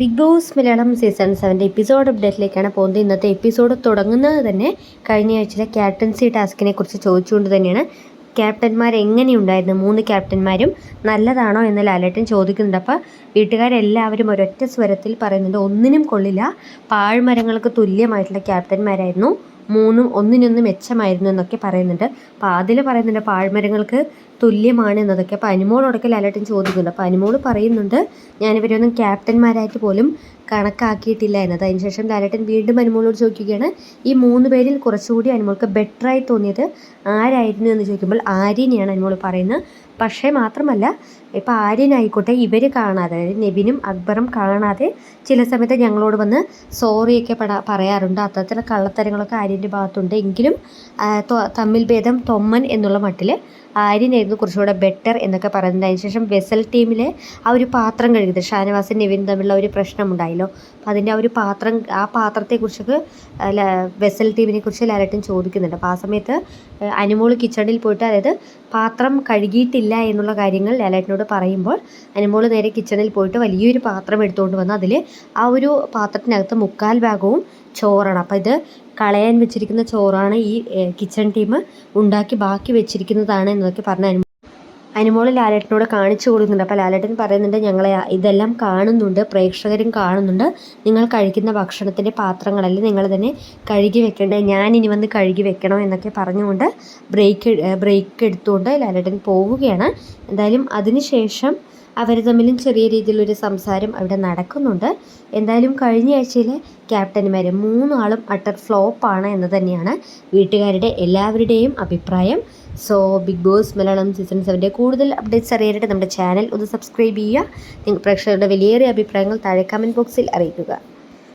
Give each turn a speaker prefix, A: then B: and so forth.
A: Big Boss Malayalam season സെവന്റെ episode അപ്ഡേറ്റിലേക്കാണ് പോകുന്നത്. ഇന്നത്തെ എപ്പിസോഡ് തുടങ്ങുന്നത് തന്നെ കഴിഞ്ഞ ആഴ്ചയിലെ ക്യാപ്റ്റൻസി ടാസ്കിനെ കുറിച്ച് ചോദിച്ചുകൊണ്ട് തന്നെയാണ്. ക്യാപ്റ്റന്മാർ എങ്ങനെയുണ്ടായിരുന്നു? മൂന്ന് ക്യാപ്റ്റന്മാരും നല്ലതാണോ എന്ന് ലാലേട്ടൻ ചോദിക്കുന്നുണ്ട്. അപ്പോൾ വീട്ടുകാരെല്ലാവരും ഒരൊറ്റ സ്വരത്തിൽ പറയുന്നുണ്ട്. ഒന്നിനും കൊള്ളില്ല. പാഴ്മരങ്ങൾക്ക് തുല്യമായിട്ടുള്ള ക്യാപ്റ്റന്മാരായിരുന്നു. മൂന്നും ഒന്നിനൊന്ന് മെച്ചമായിരുന്നു എന്നൊക്കെ പറയുന്നുണ്ട്. അപ്പോൾ അതിൽ പറയുന്നുണ്ട് പാഴ്മരങ്ങൾക്ക് തുല്യമാണ് എന്നതൊക്കെ. അപ്പോൾ അനുമോളോടൊക്കെ ലാലേട്ടൻ ചോദിക്കുന്നുണ്ട്. അപ്പോൾ അനുമോൾ പറയുന്നുണ്ട് ഞാനിവരൊന്നും ക്യാപ്റ്റന്മാരായിട്ട് പോലും കണക്കാക്കിയിട്ടില്ല എന്നത്. അതിനുശേഷം ലാലേട്ടൻ വീണ്ടും അനുമോളോട് ചോദിക്കുകയാണ് ഈ മൂന്ന് പേരിൽ കുറച്ചുകൂടി അനുമോൾക്ക് ബെറ്ററായി തോന്നിയത് ആരായിരുന്നു? എന്ന് ചോദിക്കുമ്പോൾ ആര്യനെയാണ് അനുമോൾ പറയുന്നത്. പക്ഷേ മാത്രമല്ല ഇപ്പോൾ ആര്യനായിക്കോട്ടെ ഇവർ കാണാതെ അതായത് നെബിനും അക്ബറും കാണാതെ ചില സമയത്ത് ഞങ്ങളോട് വന്ന് സോറിയൊക്കെ പട പറയാറുണ്ട്. അത്തരത്തിലുള്ള കള്ളത്തരങ്ങളൊക്കെ ആര്യന്റെ ഭാഗത്തുണ്ട്. എങ്കിലും തമ്മിൽ ഭേദം തൊമ്മൻ എന്നുള്ള മട്ടിൽ ആര്യനായിരുന്നു കുറച്ചുകൂടെ ബെറ്റർ എന്നൊക്കെ പറയുന്നത്. അതിനുശേഷം വെസൽ ടീമിലെ ആ ഒരു പാത്രം കഴുകുന്നത് ഷാനവാസും നെവിനും തമ്മിലുള്ള ഒരു പ്രശ്നമുണ്ടായല്ലോ. അപ്പോൾ അതിന്റെ ആ ഒരു പാത്രം ആ പാത്രത്തെക്കുറിച്ചൊക്കെ വെസൽ ടീമിനെ കുറിച്ച് ലാലട്ടൻ ചോദിക്കുന്നുണ്ട്. അപ്പോൾ ആ സമയത്ത് അനുമോൾ കിച്ചണിൽ പോയിട്ട് അതായത് പാത്രം കഴുകിയിട്ടില്ല എന്നുള്ള കാര്യങ്ങൾ ലാലേട്ടനോട് പറയുമ്പോൾ അനുമോൾ നേരെ കിച്ചണിൽ പോയിട്ട് വലിയൊരു പാത്രം എടുത്തുകൊണ്ട് വന്ന് അതിൽ ആ ഒരു പാത്രത്തിനകത്ത് മുക്കാൽ ഭാഗവും ചോറാണ്. അപ്പോൾ ഇത് കളയാൻ വെച്ചിരിക്കുന്ന ചോറാണ് ഈ കിച്ചൺ ടീം ഉണ്ടാക്കി ബാക്കി വെച്ചിരിക്കുന്നതാണ് എന്നൊക്കെ പറഞ്ഞ അനുമോൾ ലാലേട്ടനോട് കാണിച്ചു കൊടുക്കുന്നുണ്ട്. അപ്പോൾ ലാലേട്ടൻ പറയുന്നുണ്ട് ഞങ്ങളെ ഇതെല്ലാം കാണുന്നുണ്ട് പ്രേക്ഷകരും കാണുന്നുണ്ട്. നിങ്ങൾ കഴിക്കുന്ന ഭക്ഷണത്തിന്റെ പാത്രങ്ങളെല്ലാം നിങ്ങൾ തന്നെ കഴുകി വെക്കേണ്ടത്. ഞാൻ ഇനി വന്ന് കഴുകി വെക്കണം എന്നൊക്കെ പറഞ്ഞുകൊണ്ട് ബ്രേക്ക് ബ്രേക്ക് എടുത്തുകൊണ്ട് ലാലേട്ടൻ പോവുകയാണ്. എന്തായാലും അതിനുശേഷം അവർ തമ്മിലും ചെറിയ രീതിയിലൊരു സംസാരം അവിടെ നടക്കുന്നുണ്ട്. എന്തായാലും കഴിഞ്ഞ ആഴ്ചയിലെ ക്യാപ്റ്റന്മാർ മൂന്നാളും അട്ടർ ഫ്ലോപ്പാണ് എന്ന് തന്നെയാണ് വീട്ടുകാരുടെ എല്ലാവരുടെയും അഭിപ്രായം. So Bigg Boss Malayalam season സെവന്റെ കൂടുതൽ അപ്ഡേറ്റ്സ് അറിയാനായിട്ട് നമ്മുടെ ചാനൽ ഒന്ന് സബ്സ്ക്രൈബ് ചെയ്യുക. പ്രേക്ഷകരുടെ വിലയേറിയ അഭിപ്രായങ്ങൾ താഴെ കമന്റ് ബോക്സിൽ അറിയിക്കുക.